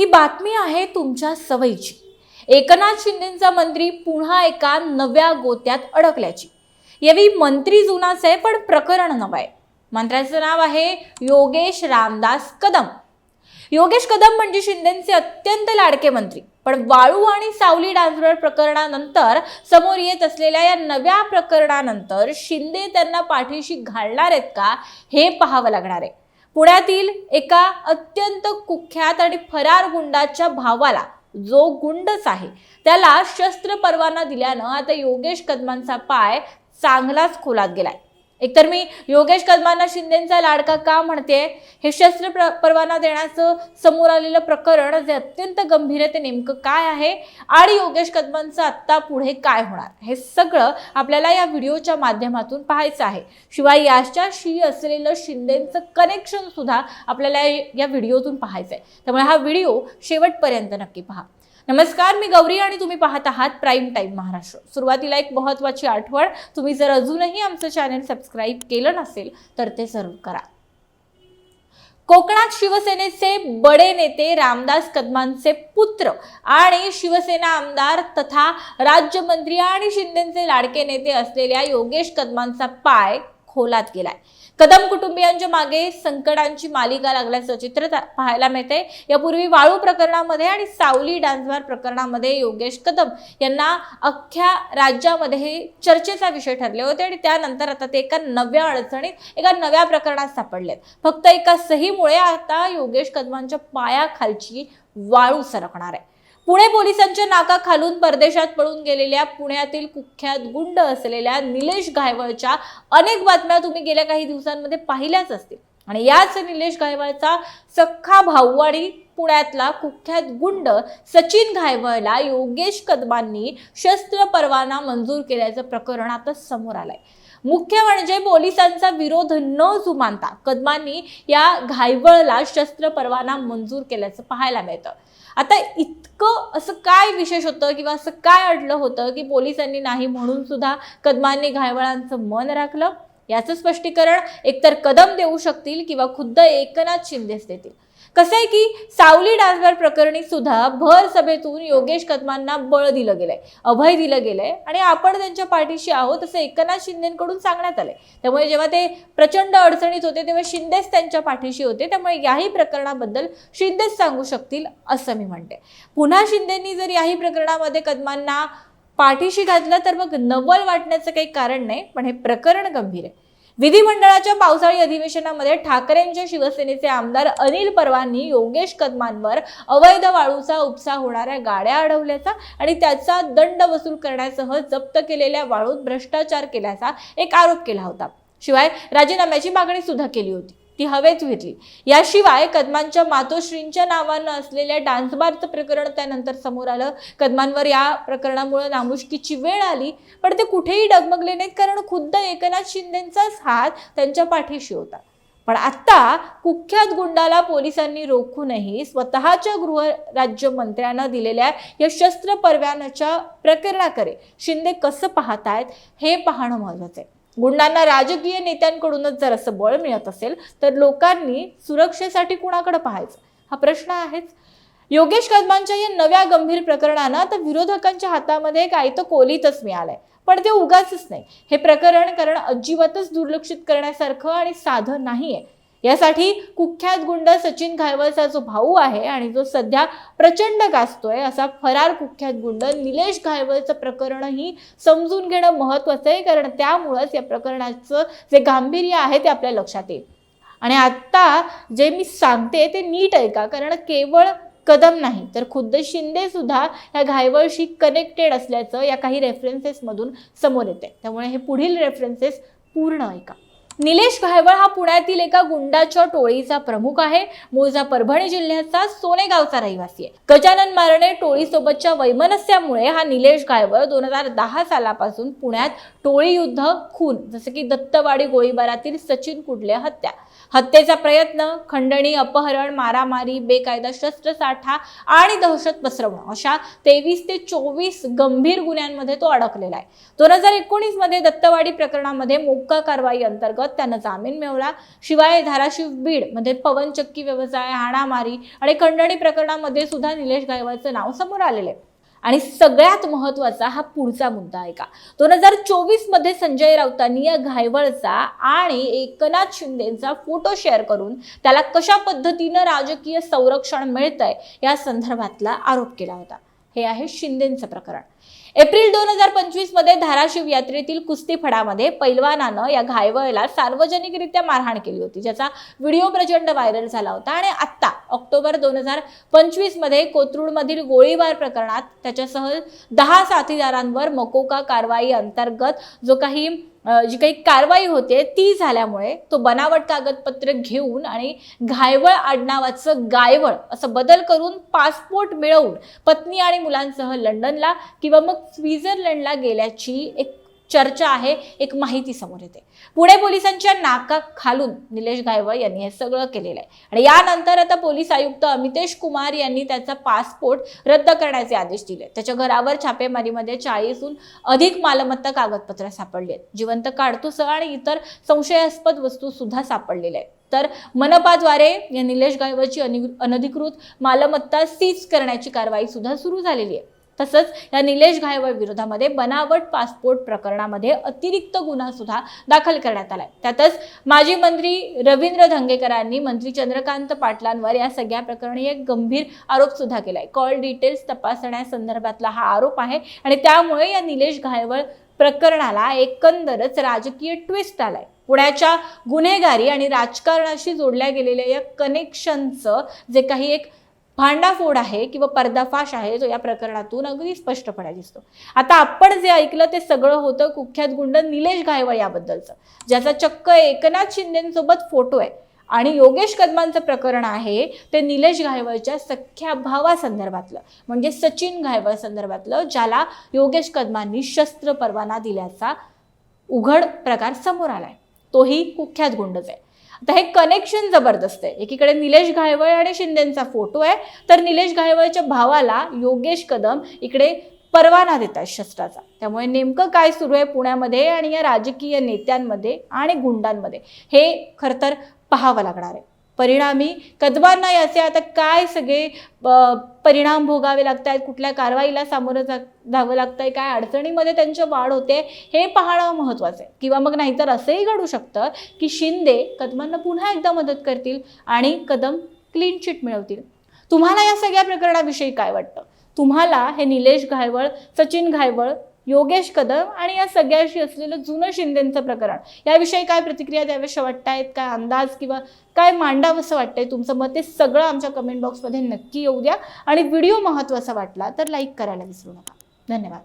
ही बातमी आहे तुमच्या सवयीची. एकनाथ शिंदेचा मंत्री पुन्हा एका नव्या गोत्यात अडकल्याची. यावेळी मंत्री जुनाच आहे पण प्रकरण नवं आहे. मंत्र्याचं नाव आहे योगेश रामदास कदम. योगेश कदम म्हणजे शिंदेचे अत्यंत लाडके मंत्री. पण वाळू आणि सावली डान्सवर प्रकरणानंतर समोर येत असलेल्या या नव्या प्रकरणानंतर शिंदे त्यांना पाठीशी घालणार आहेत का हे पाहावं लागणार आहे. पुण्यातील एका अत्यंत कुख्यात आणि फरार गुंडाच्या भावाला जो गुंडच आहे त्याला शस्त्र परवाना दिल्यानं आता योगेश कदमांचा पाय चांगलाच खोलात गेलाय. एकतर मी योगेश कदमांना शिंदेचा लाडका का म्हणते हे शस्त्र प्र परवाना देण्याचं समोर आलेलं प्रकरण जे अत्यंत गंभीर आहे ते नेमकं काय आहे आणि योगेश कदमांचं आत्ता पुढे काय होणार? हे सगळं आपल्याला या व्हिडिओच्या माध्यमातून पाहायचं आहे. शिवाय याच्याशी असलेलं शिंदेचं कनेक्शन सुद्धा आपल्याला या व्हिडिओतून पाहायचं आहे त्यामुळे हा व्हिडिओ शेवटपर्यंत नक्की पहा. नमस्कार मी गौरी आणि तुम्ही पाहत आहात प्राईम टाईम महाराष्ट्र. सुरुवातीला एक महत्त्वाची आठवण तुम्ही जर अजूनही आमचं चॅनल सबस्क्राईब केलं नसेल तर ते जरूर करा. कोकणात शिवसेनेचे बडे नेते रामदास कदमांचे पुत्र आणि शिवसेना आमदार तथा राज्यमंत्री आणि शिंदेचे लाडके नेते असलेल्या योगेश कदमांचा पाय खोलात गेलाय. कदम कुटुंबियांच्या मागे संकटांची मालिका लागल्याचं चित्र पाहायला मिळते यापूर्वी वाळू प्रकरणामध्ये आणि सावली डान्सबार प्रकरणामध्ये योगेश कदम यांना अख्ख्या राज्यामध्ये हे चर्चेचा विषय ठरले होते आणि त्यानंतर आता ते एका नव्या अडचणीत एका नव्या प्रकरणात सापडलेत. फक्त एका सहीमुळे आता योगेश कदमांच्या पायाखालची वाळू सरकणार आहे. पुणे पोलिसांच्या नाका खालून परदेशात पळून गेलेल्या पुण्यातील कुख्यात गुंड असलेल्या निलेश घायवळच्या अनेक बातम्या तुम्ही गेल्या काही दिवसांमध्ये पाहिल्याच असतील. आणि याच निलेश गायवळचा सख्खा भाऊ आणि पुण्यातला कुख्यात गुंड सचिन घायवळला योगेश कदमांनी शस्त्र परवाना मंजूर केल्याचं प्रकरण आता समोर आलंय. मुख्य म्हणजे पोलिसांचा विरोध न जुमानता कदमांनी या घायवळला शस्त्र परवाना मंजूर केल्याचं पाहायला मिळतं. आता इतकं असं काय विशेष होतं किंवा असं काय अडलं होतं की पोलिसांनी नाही म्हणून सुद्धा कदमांनी घायवळांचं मन राखलं? याचं स्पष्टीकरण एकतर कदम देऊ शकतील किंवा खुद्द एकनाथ शिंदेच देतील. कसं आहे की सावली डान्सबार प्रकरणी सुद्धा भर सभेतून योगेश कदमांना बळ दिलं गेलंय अभय दिलं गेलंय आणि आपण त्यांच्या पाठीशी आहोत असं एकनाथ शिंदेकडून सांगण्यात आलंय. त्यामुळे जेव्हा ते प्रचंड अडचणीत होते तेव्हा शिंदेच त्यांच्या पाठीशी होते. त्यामुळे याही प्रकरणाबद्दल शिंदेच सांगू शकतील असं मी म्हणते. पुन्हा शिंदेंनी जर याही प्रकरणामध्ये कदमांना पाठीशी घातलं तर मग नवल वाटण्याचं काही कारण नाही पण हे प्रकरण गंभीर आहे. विधिमंडळाच्या पावसाळी अधिवेशनामध्ये ठाकरेंच्या शिवसेनेचे आमदार अनिल परवांनी योगेश कदमांवर अवैध वाळूचा उपसा होणाऱ्या गाड्या अडवल्याचा आणि त्याचा दंड वसूल करण्यासह जप्त केलेल्या वाळूत भ्रष्टाचार केल्याचा एक आरोप केला होता. शिवाय राजीनाम्याची मागणी सुद्धा केली होती. ती हवेत घेतली याशिवाय कदमांच्या मातोश्रींच्या नावानं असलेल्या डान्सबारचं प्रकरण त्यानंतर समोर आलं. कदमांवर या प्रकरणामुळे नामुष्कीची वेळ आली. पण ते कुठेही डगमगले नाहीत कारण खुद्द एकनाथ शिंदेचाच हात त्यांच्या पाठीशी होता. पण आता कुख्यात गुंडाला पोलिसांनी रोखूनही स्वतःच्या गृहराज्यमंत्र्यांना दिलेल्या या शस्त्र परवान्याच्या प्रकरणाकडे शिंदे कसं पाहतायत हे पाहणं महत्वाचं आहे. गुंडांना राजकीय नेत्यांकडूनच जर असं बळ मिळत असेल तर लोकांनी सुरक्षेसाठी कुणाकडे पाहायचं? हा प्रश्न आहेच. योगेश कदमांच्या या नव्या गंभीर प्रकरणानं आता विरोधकांच्या हातामध्ये काही तर कोलीतच मिळालंय. पण ते उगाचच नाही. हे प्रकरण कारण अजिबातच दुर्लक्षित करण्यासारखं आणि साधं नाहीये. यासाठी कुख्यात गुंड सचिन खायवलचा जो भाऊ आहे आणि जो सध्या प्रचंड गाजतोय असा फरार कुख्यात गुंड निलेश घायवलचं प्रकरणही समजून घेणं महत्वाचं आहे कारण त्यामुळंच या प्रकरणाचं जे गांभीर्य आहे ते आपल्या लक्षात येईल. आणि आत्ता जे मी सांगते ते नीट ऐका कारण केवळ कदम नाही तर खुद्द शिंदे सुद्धा या घायवळशी कनेक्टेड असल्याचं या काही रेफरन्सेसमधून समोर येते त्यामुळे हे पुढील रेफरन्सेस पूर्ण ऐका. निलेश घायवळ हा पुण्यातील एका गुंडाच्या टोळीचा प्रमुख आहे. मूळचा परभणी जिल्ह्याचा सोनेगावचा रहिवासी आहे. गजानन मारणे टोळीसोबतच्या वैमनस्यामुळे हा निलेश घायवळ दोन हजार दहा सालापासून पुण्यात टोळी युद्ध खून जसं की दत्तवाडी गोळीबारातील सचिन कुडले हत्या हत्येचा प्रयत्न खंडणी अपहरण मारामारी बेकायदा शस्त्रसाठा आणि दहशत पसरवणं. अशा तेवीस ते चोवीस गंभीर गुन्ह्यांमध्ये तो अडकलेला आहे. दोन हजार एकोणीसमध्ये दत्तवाडी प्रकरणामध्ये मोक्का कारवाई अंतर्गत त्यानं जामीन मिळवला. शिवाय धाराशिव बीडमध्ये पवनचक्की व्यवसाय हाणामारी आणि खंडणी प्रकरणामध्ये सुद्धा निलेश गायवाचं नाव समोर आलेलं आहे. आणि सगळ्यात महत्त्वाचा हा पुढचा मुद्दा आहे का? दोन हजार चोवीसमध्ये संजय राऊतांनी या घायवळचा आणि एकनाथ शिंदेचा फोटो शेअर करून त्याला कशा पद्धतीनं राजकीय संरक्षण मिळतंय या संदर्भातला आरोप केला होता. हे आहे शिंदेचं प्रकरण. एप्रिल दोन हजार पंचवीसमध्ये धाराशिव यात्रेतील कुस्ती फडामध्ये पैलवानानं या घायवळला सार्वजनिकरित्या मारहाण केली होती ज्याचा व्हिडिओ प्रचंड व्हायरल झाला होता आणि आत्ता ऑक्टोबर दोन हजार पंचवीसमध्ये कोथरूडमधील गोळीबार प्रकरणात त्याच्यासह दहा साथीदारांवर मकोका कारवाई अंतर्गत जो काही जी काही कारवाई होते ती झाल्यामुळे तो बनावट कागदपत्र घेऊन आणि घायवळ आडनावाचं गायवळ असं बदल करून पासपोर्ट मिळवून पत्नी आणि मुलांसह लंडनला किंवा मग स्वित्झर्लंडला गेल्याची एक चर्चा आहे एक माहिती समोर येते. पुणे पोलिसांच्या नाका खालून निलेश गायवळ यांनी हे सगळं केलेलं आहे. आणि यानंतर आता पोलीस आयुक्त अमितेश कुमार यांनी त्याचा पासपोर्ट रद्द करण्याचे आदेश दिले त्याच्या घरावर छापेमारीमध्ये चाळीसहून अधिक मालमत्ता कागदपत्र सापडली आहेत. जिवंत काडतुसं आणि इतर संशयास्पद वस्तू सुद्धा सापडलेल्या आहेत. तर मनपाद्वारे या निलेश गायवळची अनधिकृत मालमत्ता सीज करण्याची कारवाई सुद्धा सुरू झालेली आहे. तसंच या निलेश घायवळ विरोधामध्ये बनावट पासपोर्ट प्रकरणामध्ये अतिरिक्त गुन्हा सुद्धा दाखल करण्यात आलाय. त्यातच माजी मंत्री रवींद्र धंगेकरांनी मंत्री चंद्रकांत पाटलांवर या सगळ्या प्रकरणी एक गंभीर आरोप सुद्धा केलाय. कॉल डिटेल्स तपासण्यासंदर्भातला हा आरोप आहे आणि त्यामुळे या निलेश घायवळ प्रकरणाला एकंदरच राजकीय ट्विस्ट आलाय. पुण्याच्या गुन्हेगारी आणि राजकारणाशी जोडल्या गेलेल्या या कनेक्शनचं जे काही एक भांडाफोड आहे किंवा पर्दाफाश आहे जो या प्रकरणातून अगदी स्पष्टपणे दिसतो. आता आपण जे ऐकलं ते सगळं होतं कुख्यात गुंड निलेश घायवळ याबद्दलचं ज्याचा चक्क एकनाथ शिंदेसोबत फोटो आहे. आणि योगेश कदमांचं प्रकरण आहे ते निलेश गायवळच्या सख्या भावासंदर्भातलं म्हणजे सचिन घायवळ संदर्भातलं ज्याला योगेश कदमांनी शस्त्र परवाना दिल्याचा उघड प्रकार समोर आलाय. तोही कुख्यात गुंडच आहे. आता हे कनेक्शन जबरदस्त आहे. एकीकडे निलेश घायवळ आणि शिंदेचा फोटो आहे. तर निलेश घायवळच्या भावाला योगेश कदम इकडे परवाना देत आहेत शस्त्राचा. त्यामुळे नेमकं काय सुरू आहे पुण्यामध्ये आणि या राजकीय नेत्यांमध्ये आणि गुंडांमध्ये हे खरं तर पाहावं लागणार आहे. परिणामी कदमांना याचे आता काय सगळे परिणाम भोगावे लागत आहेत कुठल्या कारवाईला सामोरं जा जावं लागतं आहे काय अडचणीमध्ये त्यांची वाढ होते हे पाहणं महत्त्वाचं आहे. किंवा मग नाहीतर असंही घडू शकतं की शिंदे कदमांना पुन्हा एकदा मदत करतील आणि कदम क्लीन चिट मिळवतील. तुम्हाला या सगळ्या प्रकरणाविषयी काय वाटतं? तुम्हाला हे निलेश घायवळ सचिन घायवळ योगेश कदम आणि या सगळ्याशी असलेलं जुनं शिंदेचं प्रकरण. याविषयी काय प्रतिक्रिया द्याव्याशा वाटतायत काय अंदाज किंवा काय मांडावंसं वाटतंय तुमचं मत? ते सगळं आमच्या कमेंट बॉक्समध्ये नक्की येऊ द्या. आणि व्हिडिओ महत्त्वाचा वाटला तर लाईक करायला विसरू नका. धन्यवाद.